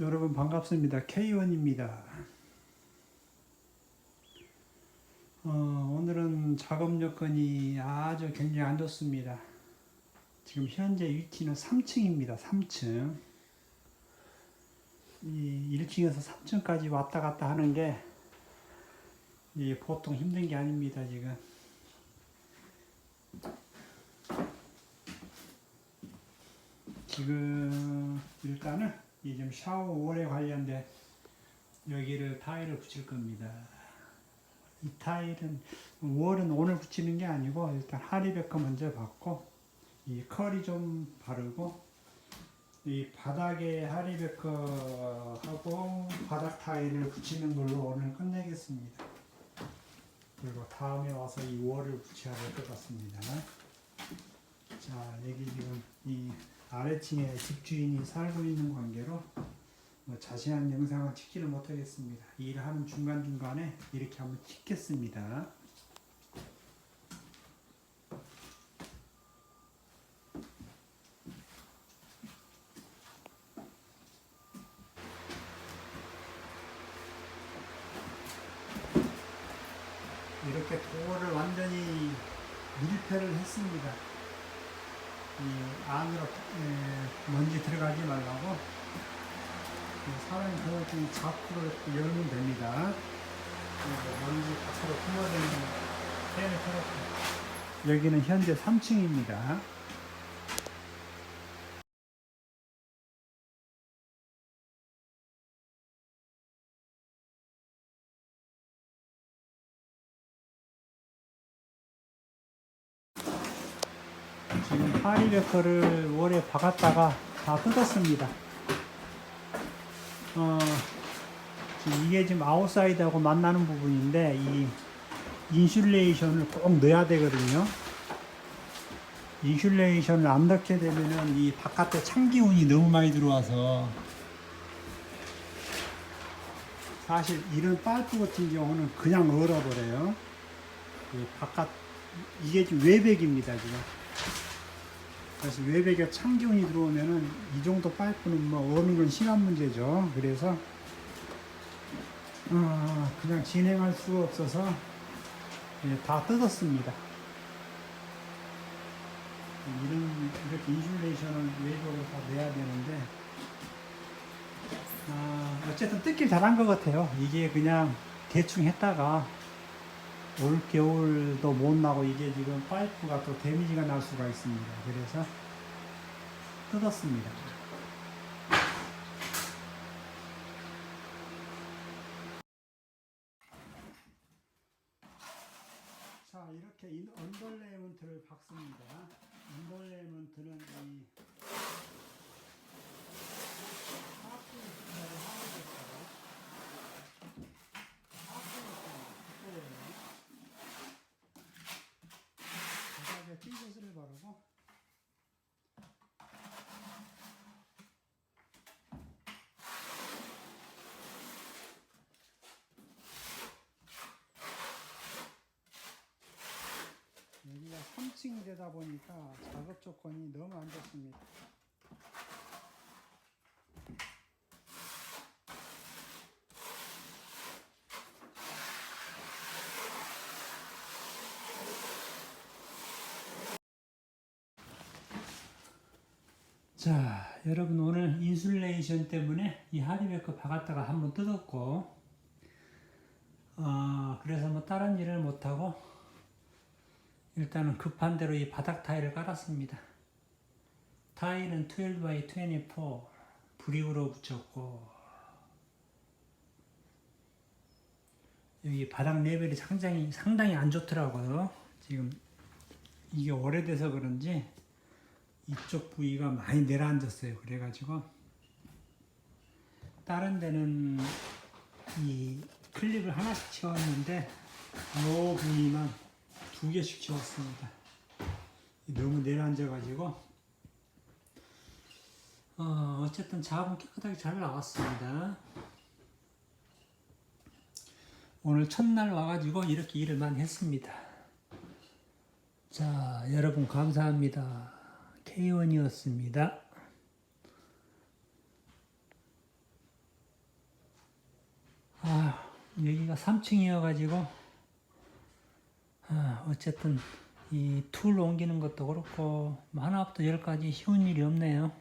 여러분 반갑습니다. K1입니다. 어, 오늘은 작업 여건이 아주 굉장히 안 좋습니다. 지금 현재 위치는 3층입니다. 3층. 이 1층에서 3층까지 왔다 갔다 하는 게이 보통 힘든 게 아닙니다. 지금. 지금 일단은 이좀 샤워 월에 관련된 여기를 타일을 붙일 겁니다. 이 타일은 월은 오늘 붙이는 게 아니고 일단 하리베커 먼저 받고 이 컬이 좀 바르고 이 바닥에 하리베커하고 바닥 타일을 붙이는 걸로 오늘 끝내겠습니다. 그리고 다음에 와서 이 월을 붙여야 될 것 같습니다. 자 여기 지금 이 아래층에 집주인이 살고 있는 관계로 뭐 자세한 영상을 찍지를 못하겠습니다. 일하는 중간중간에 이렇게 한번 찍겠습니다. 이렇게 도어를 완전히 밀폐를 했습니다. 이 안으로 에, 먼지 들어가지 말라고 이 사람이 그걸 좀 이렇게 열면 됩니다. 그리고 먼지 밖으로 품어대는 팬을 켜놓고 여기는 현재 3층입니다. 지금 하리베커를 월에 박았다가 다 뜯었습니다. 어, 지금 이게 지금 아웃사이드하고 만나는 부분인데 이 인슐레이션을 꼭 넣어야 되거든요. 인슐레이션을 안 넣게 되면은 이 바깥에 찬 기운이 너무 많이 들어와서 사실 이런 파이프 같은 경우는 그냥 얼어버려요. 이 바깥 이게 지금 외백입니다 지금. 그래서 외벽에 찬기운이 들어오면은 이 정도 파이프는 뭐 어는 건 시간 문제죠. 그래서 어, 그냥 진행할 수가 없어서 예, 다 뜯었습니다. 이런 이렇게 인슐레이션을 외벽으로 다 내야 되는데 아, 어쨌든 뜯길 잘한 것 같아요. 이게 그냥 대충 했다가 올 겨울도 못 나고 이게 지금 파이프가 또 데미지가 날 수가 있습니다. 그래서 뜯었습니다. 자 이렇게 인- 언더레이먼트를 박습니다. 언더레이먼트는 이 하프 스타일 하우스에서 바닥에 핑거스를 바르고 3층이 되다 보니까 작업 조건이 너무 안 좋습니다. 자, 여러분 오늘 인슐레이션 때문에 이 하리베커 박았다가 한번 뜯었고, 어, 그래서 뭐 다른 일을 못하고, 일단은 급한 대로 이 바닥 타일을 깔았습니다. 타일은 12x24 브릭으로 붙였고, 여기 바닥 레벨이 상당히, 상당히 안 좋더라고요. 지금 이게 오래돼서 그런지, 이쪽 부위가 많이 내려앉았어요. 그래가지고 다른 데는 이 클립을 하나씩 채웠는데 이 부위만 두 개씩 지웠습니다. 너무 내려앉아가지고 어, 어쨌든 작업은 깨끗하게 잘 나왔습니다. 오늘 첫날 와가지고 이렇게 일을 많이 했습니다. 자, 여러분 감사합니다. K1이었습니다. 아, 여기가 3층이어가지고 어쨌든 이 툴 옮기는 것도 그렇고 뭐 하나부터 열까지 쉬운 일이 없네요.